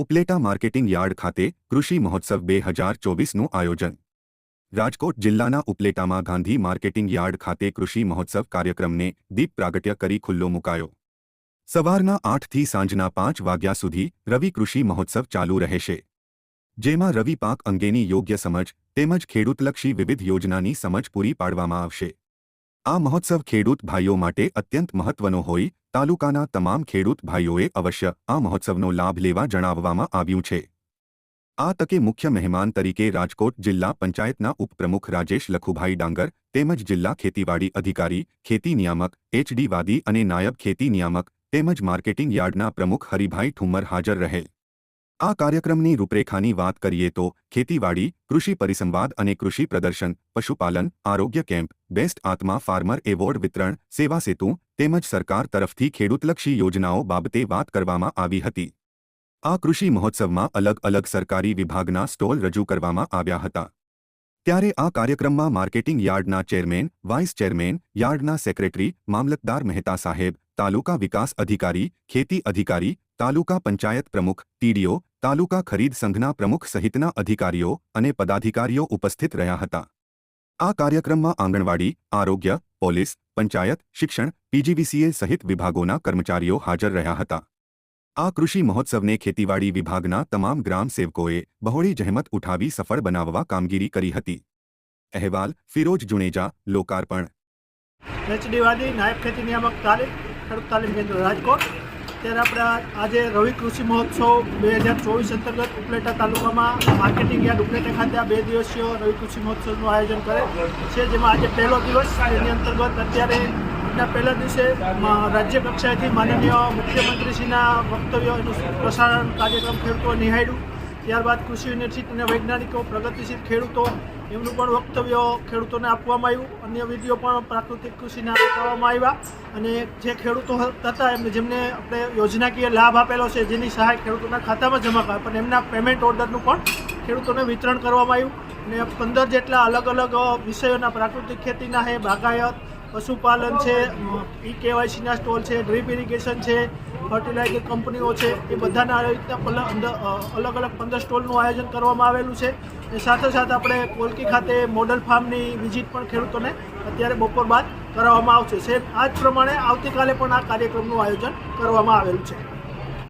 Upleta marketing yard ખાતે કૃષિ મહોત્સવ બે હજાર ચોવીસનું આયોજન. રાજકોટ જિલ્લાના ઉપલેટામાં ગાંધી માર્કેટિંગ યાર્ડ ખાતે કૃષિ મહોત્સવ કાર્યક્રમને દીપ પ્રાગટ્ય કરી ખુલ્લો મુકાયો. સવારના આઠથી સાંજના પાંચ વાગ્યા સુધી રવિ કૃષિ મહોત્સવ ચાલુ રહેશે. જેમાં રવિ પાક અંગેની યોગ્ય સમજ તેમજ ખેડૂતલક્ષી વિવિધ યોજનાની સમજ પૂરી પાડવામાં આવશે. આ મહોત્સવ ખેડૂત ભાઈઓ માટે અત્યંત મહત્વનો હોઈ તાલુકાના તમામ ખેડૂત ભાઈઓએ અવશ્ય આ મહોત્સવનો લાભ લેવા જણાવવામાં આવ્યું છે. આ તકે મુખ્ય મહેમાન તરીકે રાજકોટ જિલ્લા પંચાયતના ઉપપ્રમુખ રાજેશ લખુભાઈ ડાંગર, તેમજ જિલ્લા ખેતીવાડી અધિકારી, ખેતી નિયામક એચડી વાદી અને નાયબ ખેતી નિયામક, તેમજ માર્કેટિંગ યાર્ડના પ્રમુખ હરિભાઈ ઠુમ્મર હાજર રહેલ આ કાર્યક્રમની રૂપરેખાની વાત કરીએ તો ખેતીવાડી, કૃષિ પરિસંવાદ અને કૃષિ પ્રદર્શન, પશુપાલન, આરોગ્ય camp, best ATMA farmer award વિતરણ, સેવા સેતુ, તેમજ સરકાર તરફથી ખેડૂતલક્ષી યોજનાઓ બાબતે વાત કરવામાં આવી હતી. આ કૃષિ મહોત્સવમાં અલગ અલગ સરકારી વિભાગના સ્ટોલ રજૂ કરવામાં આવ્યા હતા. ત્યારે આ કાર્યક્રમમાં માર્કેટિંગ યાર્ડના ચેરમેન, વાઇસ ચેરમેન, યાર્ડના સેક્રેટરી, મામલતદાર મહેતા સાહેબ, તાલુકા વિકાસ અધિકારી, ખેતી અધિકારી તાલુકા પંચાયત પ્રમુખ ટીડીઓ તાલુકા ખરીદ સંઘના પ્રમુખ સહિતના અધિકારીઓ અને પદાધિકારીઓ ઉપસ્થિત રહ્યા હતા. આ કાર્યક્રમમાં આંગણવાડી, આરોગ્ય, પોલીસ, પંચાયત, શિક્ષણ, પીજીવીસીએ સહિત વિભાગોના કર્મચારીઓ હાજર રહ્યા હતા. આ કૃષિ મહોત્સવને ખેતીવાડી વિભાગના તમામ ગ્રામ સેવકોએ બહોળી જહેમત ઉઠાવી સફળ બનાવવા કામગીરી કરી હતી. અહેવાલ, ફિરોજ જુણેજા લોકાર્પણ. એચડી વાદી નાયબ ખેતી નિયામક તાલીમ ખેડૂત તાલીમ કેન્દ્ર રાજકોટ. ત્યારે આપણે આજે રવિ કૃષિ મહોત્સવ બે હજાર ચોવીસ અંતર્ગત ઉપલેટા તાલુકામાં માર્કેટિંગ યાર્ડ ઉપલેટા ખાતે આ બે દિવસીય રવિ કૃષિ મહોત્સવનું આયોજન કરે છે, જેમાં આજે પહેલો દિવસ એની અંતર્ગત અત્યારે એના પહેલા દિવસે રાજ્ય કક્ષાએથી માનનીય મુખ્યમંત્રીશ્રીના વક્તવ્યોનું પ્રસારણ કાર્યક્રમ ખેડૂતો નિહાળ્યું. ત્યારબાદ કૃષિ યુનિવર્સિટીના વૈજ્ઞાનિકો, પ્રગતિશીલ ખેડૂતો એમનું પણ વક્તવ્ય ખેડૂતોને આપવામાં આવ્યું. અન્ય વીડિયો પણ પ્રાકૃતિક કૃષિના આપવામાં આવ્યા અને જે ખેડૂતો હતા એમને જેમને આપણે યોજનાકીય લાભ આપેલો છે, જેની સહાય ખેડૂતોના ખાતામાં જમા કરે પણ એમના પેમેન્ટ ઓર્ડરનું પણ ખેડૂતોને વિતરણ કરવામાં આવ્યું. અને પંદર જેટલા અલગ અલગ વિષયોના પ્રાકૃતિક ખેતીના છે બાગાયત પશુપાલન છે ઈ કેવાયસીના સ્ટોલ છે, ડ્રીપ ઇરિગેશન છે, ફર્ટિલાઇઝર કંપનીઓ છે, એ બધાના રીતના અલગ અલગ પંદર સ્ટોલનું આયોજન કરવામાં આવેલું છે. એ સાથે સાથે આપણે કોલકી ખાતે મોડલ ફાર્મની વિઝિટ પણ ખેડૂતોને અત્યારે બપોર બાદ કરાવવામાં આવશે. સેમ આ જ પ્રમાણે આવતીકાલે પણ આ કાર્યક્રમનું આયોજન કરવામાં આવેલું છે.